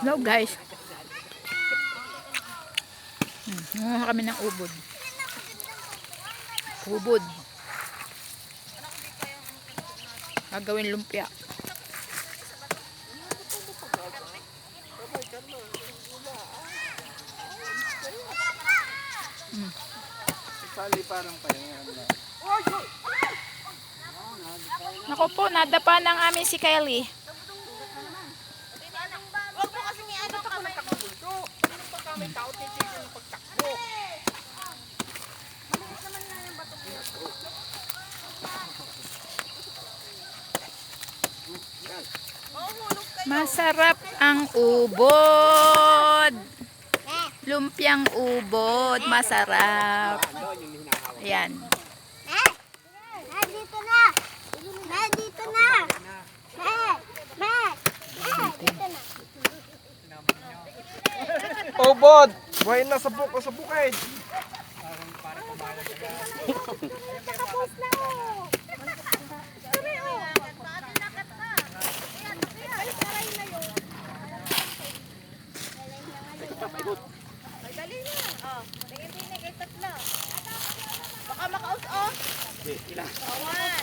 Hello guys. Hmm, Nanguha kami ng ubod. Ubod. Gagawin lumpia. Sali parang pahinga na. Ako po, nadapa ng amin si Kylie. Huwag mo kasi ni ano kamay. Pagka may tao, titigil ng pagtakbo. Masarap ang ubod. Lumpiang ubod, masarap. Ayan. Nandito na! Nandito na! Eh! Na! Buhay na sa buk sa bukid. Nakapos na oh! Sabi oh! Nakat na! Ayan, ayan! Taray na yun! Ay, dali na! Oh, tingin din kay tatlo. Baka makaus-os. Bawan.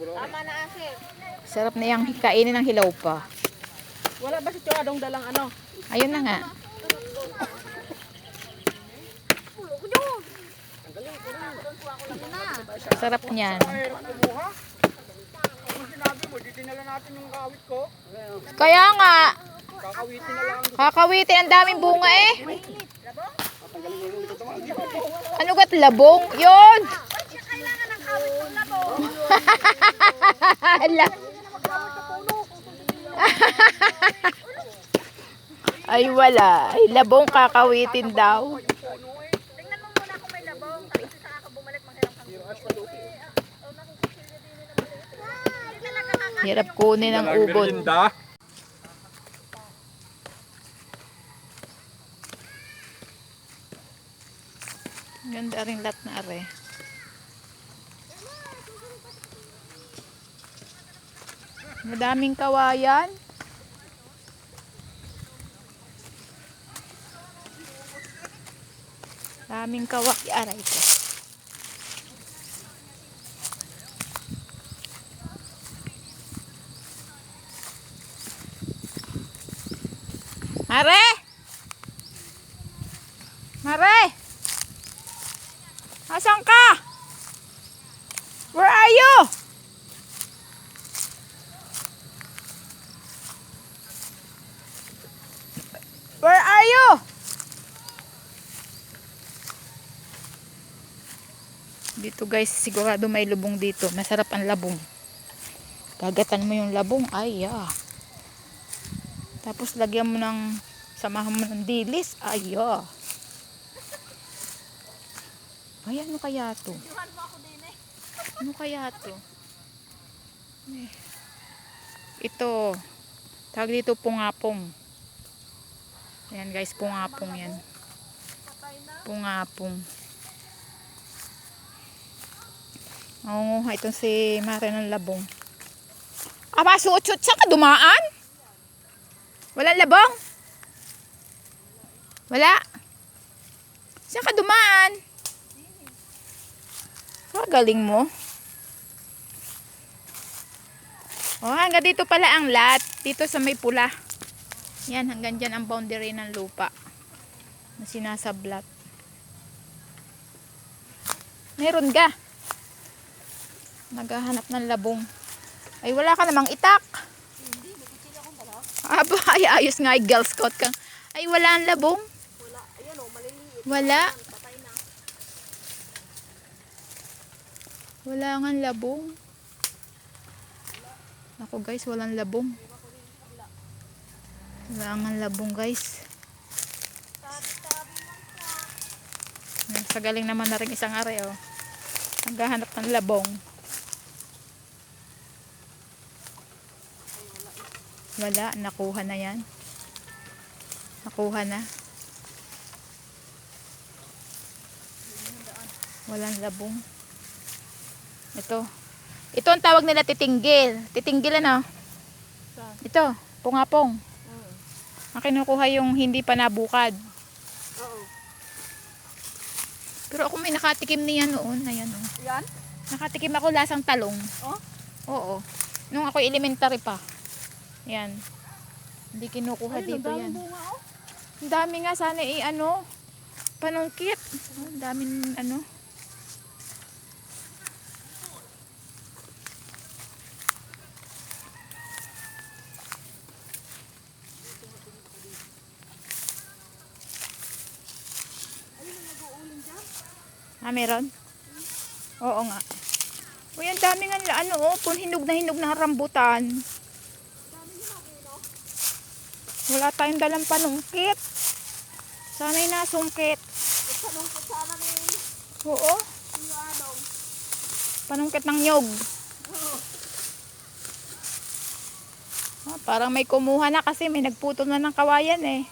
Tama na asin. Sarap na yung kainin ng hilaw pa. Wala ba si Chuadong dalang ano? Ayun na nga. Sarap niyan. Kaya nga, Kakawitin na lang. kakawitin ang daming bunga eh. Ano gat labong? Yun! Kailangan ng kawit ng labo. Ay wala. Ay labong kakawitin daw. Tingnan mo muna kung may labong. Tapos sa ako bumalik manghiram kang Hirap kunin ang ubod. Ganda rin lat na are. Madaming kawayan. Daming kawak. Aray ko. Mare! Mare! Asan ka? Where are you? Where are you? Dito guys, sigurado may lubong dito. Masarap ang labong. Gagatan mo yung labong. Ay, ah. Tapos lagyan mo ng samahan mo ng dilis. Ay, ah. Ay, ano kaya to? Ano kaya to? Eh. Ito. Tawag dito pungapong. Ayan guys, pungapong yan. Pungapong. Nangunguha itong si Mare ng labong. Aba, suot-suot. Saan ka dumaan? Walang labong? Wala? Saan ka dumaan? Ah, galing mo. Oh, hanggang dito pala ang lot. Dito sa may pula. Yan, hanggang dyan ang boundary ng lupa. Na sinasablat. Meron ka. Naghahanap ng labong. Ay, wala ka namang itak. Aba, ay ayos nga, ay Girl Scout ka. Ay, wala ang labong. Wala. Ayun o, maliliit. Wala. Patay na. Wala nga labong. Ako guys, walang labong. Wala nga labong guys. Sa galing naman na rin isang are oh. Naghahanap ng labong. Wala, nakuha na yan. Nakuha na. Walang labong. Ito. Ito ang tawag nila titinggil. Titinggil ano? Ito, pungapong. Oo. Ang kinukuha yung hindi pa nabukad. Oo. Pero ako may nakatikim niya noon. Ayan oh. Yan? Nakatikim ako lasang talong. Oh? Oo. Nung ako elementary pa. Yan. Hindi kinukuha Ayun, dito yan. bunga oh. Ang dami nga sana i ano, panungkit. Ang daming ano. Ah, meron? Oo nga. Uy, ang dami nga nila, ano, oh, hinog na hinog na rambutan. Wala tayong dalang panungkit. Sana'y nasungkit. Panungkot sana ni Oo, panungkit ng nyog. Ah, parang may kumuha na kasi may nagputol na ng kawayan eh.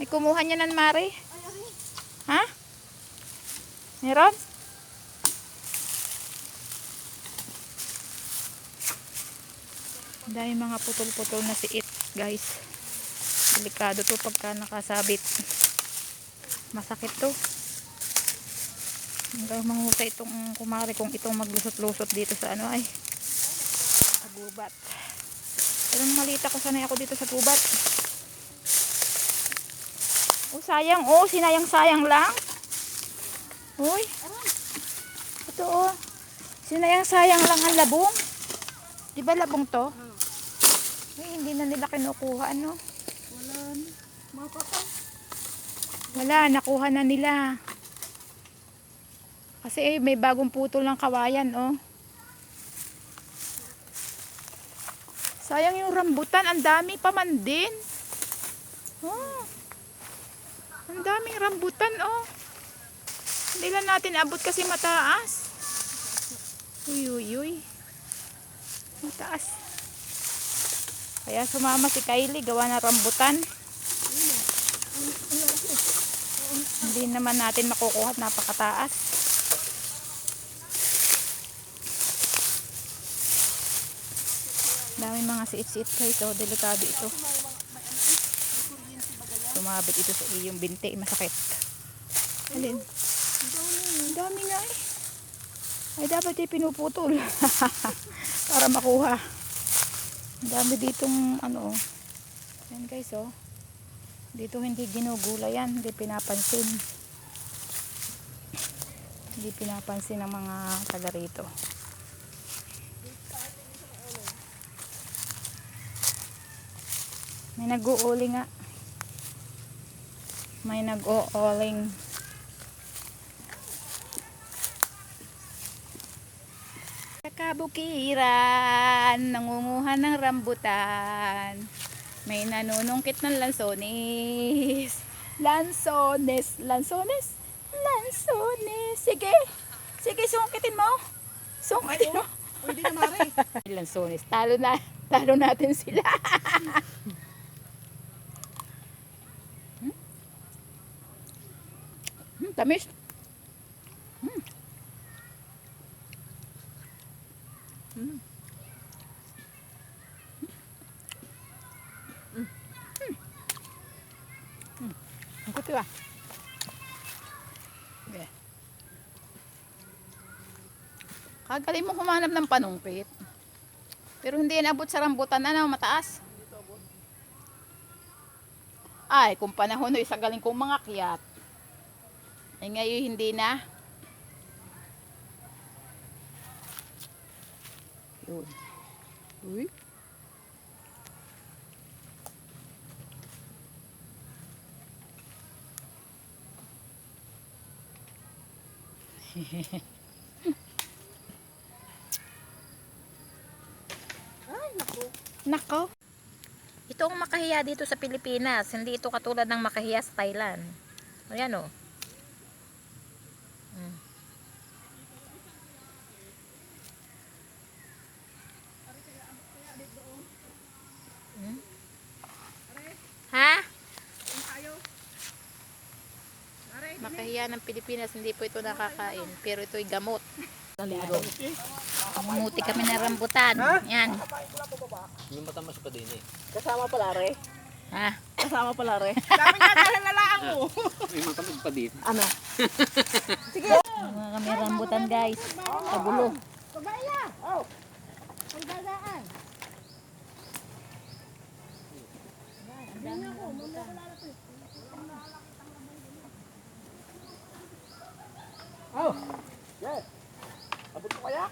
May kumuha niya ng mare. Ha? Meron? Dami mga putol-putol na si it, guys. Delikado to pagka nakasabit. Masakit to. Hanggang manghusay itong kumari kung itong maglusot-lusot dito sa ano ay. Sa gubat. Pero malita ko sanay ako dito sa gubat. Oh, sayang. Oh, sinayang-sayang lang. Uy. Ito oh. Sinayang-sayang lang ang labong. Di ba labong to? Ay, hindi na nila kinukuha, ano? Wala. Nakuha na nila. Kasi eh, may bagong putol ng kawayan, oh. Sayang yung rambutan, ang dami pa man din. Oh. Ang daming rambutan, oh. Hindi lang natin abot kasi mataas. Uy, uy, uy. Mataas. Kaya sumama si Kylie, gawa na rambutan. Hindi naman natin makukuha at napakataas. Dami mga siit-siit guys. So, delikado ito. Sumabit ito sa iyong binti. Masakit. Alin? Dami nga eh. Ay, dapat eh pinuputol. Para makuha. Dami ditong ano. Yan guys oh. Dito hindi ginugula yan. Hindi pinapansin. Hindi pinapansin ng mga taga rito. May nag-uuli nga. May nag-uuling. Sa kabukiran, nangunguha ng rambutan. May nanunungkit ng lansones. Lansones, lansones, lansones. Sige, sige, sungkitin mo. Sungkitin mo. Pwede na mare. Lansones, talo na, talo natin sila. hmm? Hmm, tamis. Hmm. Kuti ba? Okay. Kagaling mo humanap ng panungkit. Pero hindi yan abot sa rambutan na na mataas. Ay, kung panahon no, isa galing kong mga kiyat. Ay ngayon hindi na. Yun. Uy. Ay, naku. Nako. Ito ang makahiya dito sa Pilipinas. Hindi ito katulad ng makahiya sa Thailand. Ayan o. Mm. Mm. Ha? Tayo. Mare, Makahiya kahiya ng Pilipinas, hindi po ito nakakain. Pero ito'y gamot. Mumuti kami ng rambutan. Yan. Yung matamas pa din eh. Kasama pala, re. Ha? Kasama pala, re. Dami nga talalaan mo. May matamas pa din. Ano? Mga kami rambutan guys. Kagulo. Pagaya. Oh. Pagdagaan. Oh. Yes. Abot ko kaya?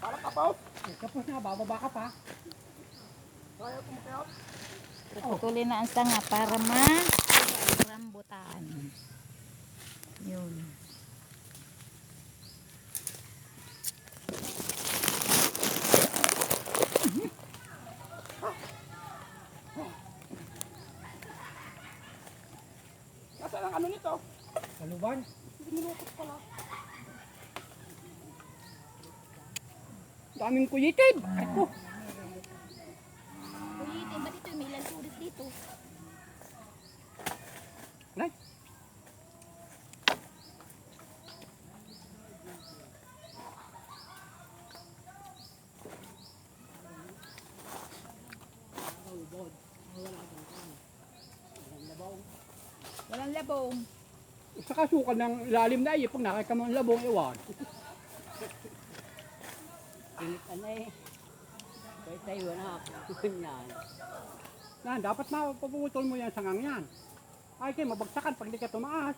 Para kapos. Kapos na, bababa ka pa. Kaya kumakayot. Putulin na ang sanga para ma rambutan. Yun. Nasaan ang ano nito? Kaluban. Daming kuyitin. Ako. Ulitin, ba't ito may ilan ulit dito? Sa kasukan ng ilalim na iyo, pag nakita mo ang labong, iwan. Ano eh. Kaya tayo na ako. Yan. Yan, dapat mapaputol mo yan sa ngang yan. Ay, kayo, mabagsakan pag di ka tumaas.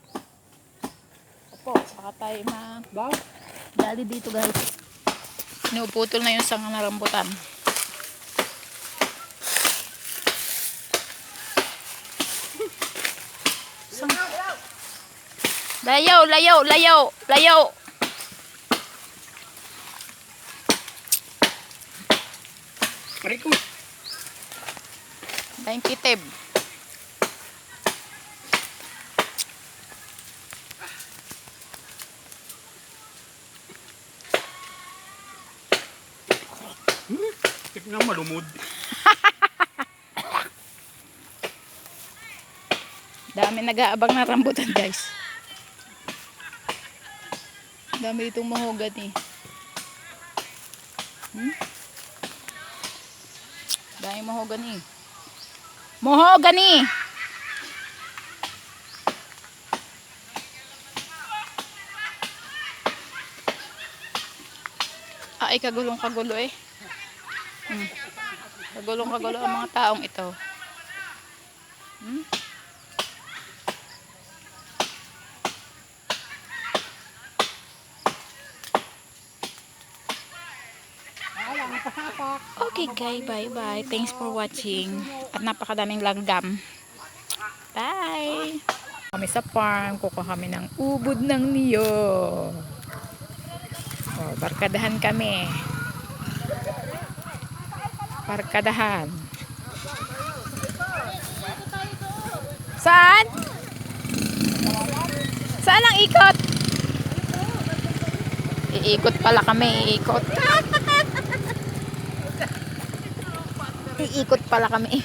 Opo, baka tayo ma Ba? dali dito guys. Pinuputol na yung sanga ng rambutan. Layaw, layaw, layaw, layaw. Mariko. Daing kitib. Tignan malumod. Dami nag-aabang na rambutan guys. Dami ditong mahogany. Hmm? Dami mahogany. Mahogany! Ay, kagulong kagulo eh. Hmm. Kagulong kagulo ang mga taong ito. Hmm? Ayan, pasapak. Okay bye bye. Thanks for watching. At napakadaming langgam. Bye! Kami sa farm, kukuha kami ng ubod ng niyo. Oh, barkadahan kami. Barkadahan. Saan? Saan ang ikot? Iikot pala kami, iikot. Iikot pala kami.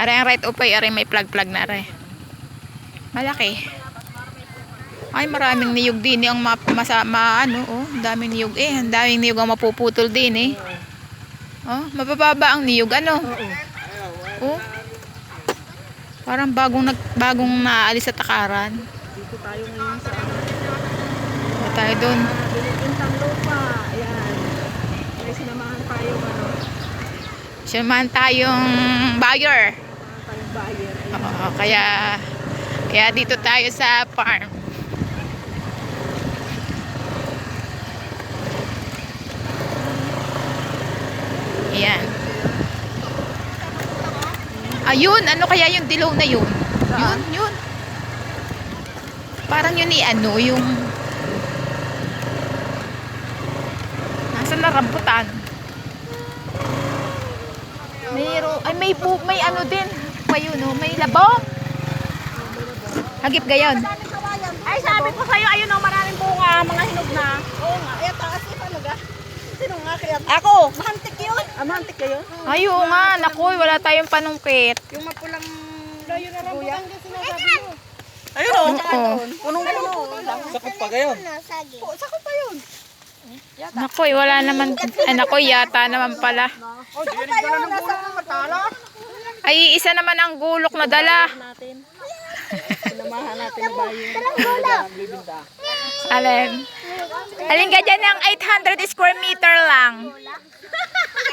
Are ang right upay, are may plug-plug na are. Malaki. Ay, maraming niyog din eh, ang ma, masa, ma, ano, oh, daming niyog eh. Ang daming niyog ang mapuputol din eh. Oh, mabababa ang niyog, ano? Oh. Parang bagong nag bagong naalis sa takaran. Dito tayo ngayon sa Ba tayo doon? Binibintang lupa. Ayan. May sinamahan tayo ano. Siyaman tayong buyer. Tayong buyer. Ayan. Oo, kaya kaya dito tayo sa farm. Ayan. Ayun, ano kaya yung dilaw na yun? Yun, yun. Parang yun i ano, yung Nasaan na rambutan? Mayro, ay may bu, may ano din. May no, may labong. Hagip gayon. Ay, sabi ko sa'yo, ayun o, maraming bunga, mga hinog na. Oo nga, eh, taas eh, talaga. Sino nga kaya? Ako! Mahantik yun. Ah, mahantik kayo? Ay, oo nga. Naku, wala tayong panungkit. Yung mapulang... Layo na rambutan din sinasabi mo. Ayun o! Oo. Punong-puno. Sakop pa kayo. Oh, sako pa yun. Naku, wala naman. Ay, naku, yata naman pala. Oh. Ay, isa naman ang gulok na dala. Sinamahan natin na ba yung Bibinta. Alin? Alin ka dyan ng 800 square meter lang.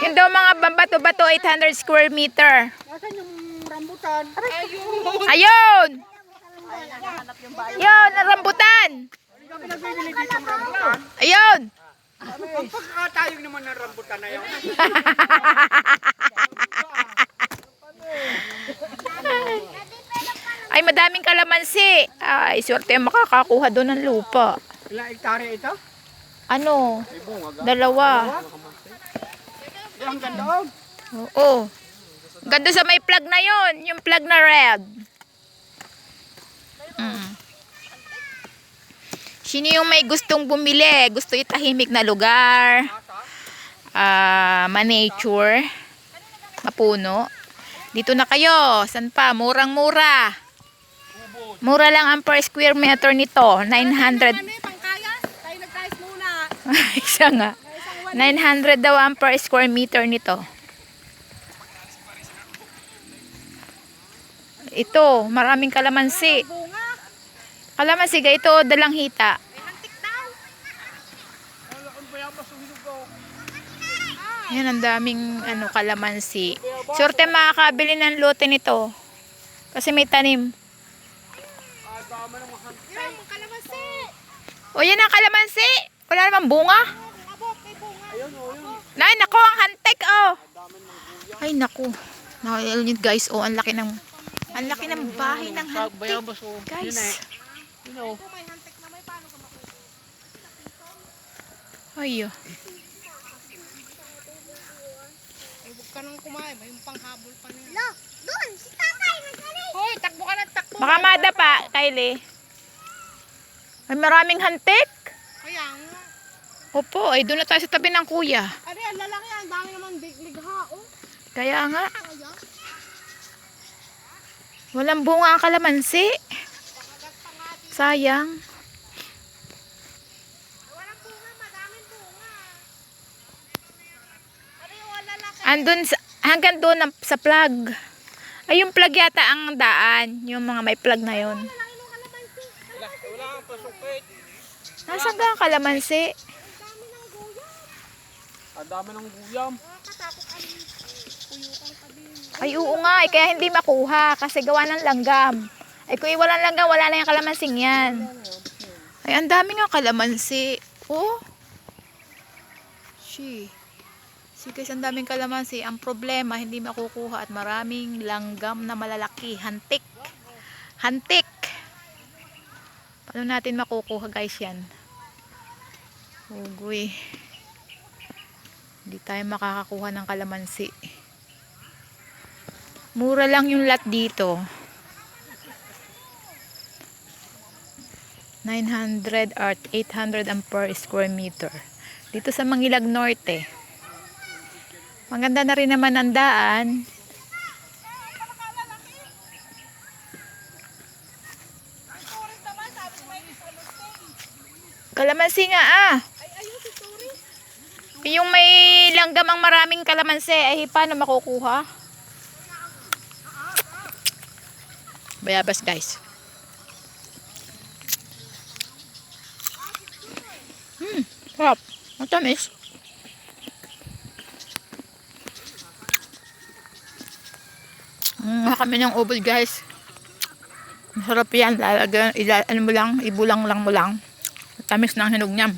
Yung daw mga bato-bato, 800 square meter. Nasaan yung rambutan? Ayun! Yun, ang rambutan! Hindi ka pinagbibili dito ng rambutan. Ayun! Ang pagkakatayog naman ng rambutan na yun. Ay, madaming kalamansi. Ay, swerte ang makakakuha doon ng lupa. Ilang hektare ito? Ano? Dalawa. Ang ganda oh. Oo. Ganda sa may plug na yon, yung plug na red. Mm. Sino yung may gustong bumili? Gusto yung tahimik na lugar? Ah, ma-nature? Mapuno? Dito na kayo. San pa? Murang-mura. Mura lang ang per square meter nito. 900. Ano yung pangkaya? Tayo nagkais muna. Isa nga. 900 daw ang per square meter nito. Ito, maraming kalamansi. Kalamansi ga ito, dalang hita. Yan, ang daming ano, kalamansi. Surte makakabili ng lote nito. Kasi may tanim. Yan, yung kalamansi. O yan ang kalamansi. Wala naman bunga. Nay, nako, ang hantek, oh. Ay, naku. Nakailan yun, guys. Oh, ang laki ng, ang laki ng bahay ng hantek. Oh. Guys. You know. Kung may hantik na may paano ka makuha? Ay, oh. Ay, huwag ka nang kumain. May panghabol pa niya. Lo, doon, si tatay nagkali. Hoy, takbo ka na, takbo. Baka madapa, Kylie. Ay, maraming hantik. Kaya nga. Opo, ay doon na tayo sa tabi ng kuya. Ano yan, lalaki yan. Dami naman lig- ligha, oh. Kaya nga, Kaya. walang bunga ang kalamansi. Sayang. Walang bunga, madaming bunga. Andun sa, hanggang doon ang- sa plug. Ay, yung plug yata ang daan. Yung mga may plug na yon. Wala kang pasukit. Nasaan ba ang kalamansi? Ang dami ng guyam. Ay, oo nga. Eh, kaya hindi makuha. Kasi gawa ng langgam. Ay, kung walang langgam, wala na yung kalamansing yan. Ay, ang dami nga kalamansi. Oh. She. Si guys, ang daming kalamansi. Ang problema, hindi makukuha at maraming langgam na malalaki. Hantik. Hantik. Paano natin makukuha guys yan? Ugoy. Hindi tayo makakakuha ng kalamansi. Mura lang yung lot dito. 900 or 800 ang per square meter. Dito sa Mangilag Norte. Maganda na rin naman ang daan. Kalamansi nga ah. Yung may langgam ang maraming kalamansi, ay paano makukuha? Bayabas guys. Hmm, sarap. Matamis. Mm, kami ng ubod guys. Masarap yan. Lalaga, ila, ano mo lang, ibulang lang mo lang. Tamis ng hinog niya.